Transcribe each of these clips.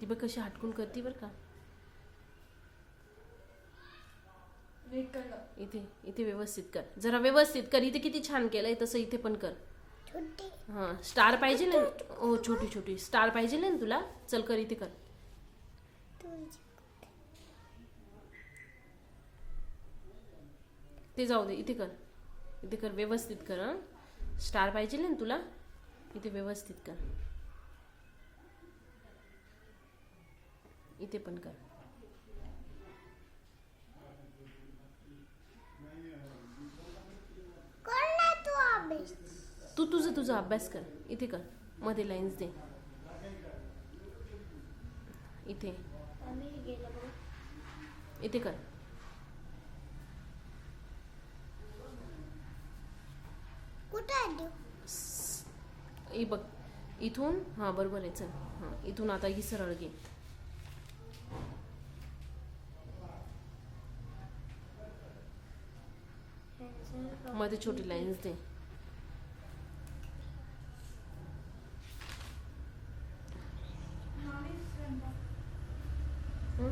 ती बघ कशी हटकून करते बरं का? इथे इथे व्यवस्थित कर. जरा व्यवस्थित कर. इथे किती छान केलंय तसं इथे पण कर. हां स्टार पाहिजे ना? हो छोटी छोटी. स्टार पाहिजे ना तुला? चल कर इथे कर. ते जाऊ दे इथे कर. इथे कर व्यवस्थित कर हां. स्टार पाहिजे ना तुला? इथे व्यवस्थित कर. इथे पण कर. तू तू तुझं तुझा अभ्यास कर. इथे कर. मध्ये लाईन्स दे. इथे. इथे कर. तू? बघ. इथून? हां बरोबर आहे. चल. हां इथून आता ही सरळ घे. मध्ये छोटी लाईन्स दे हं?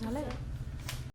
झालंय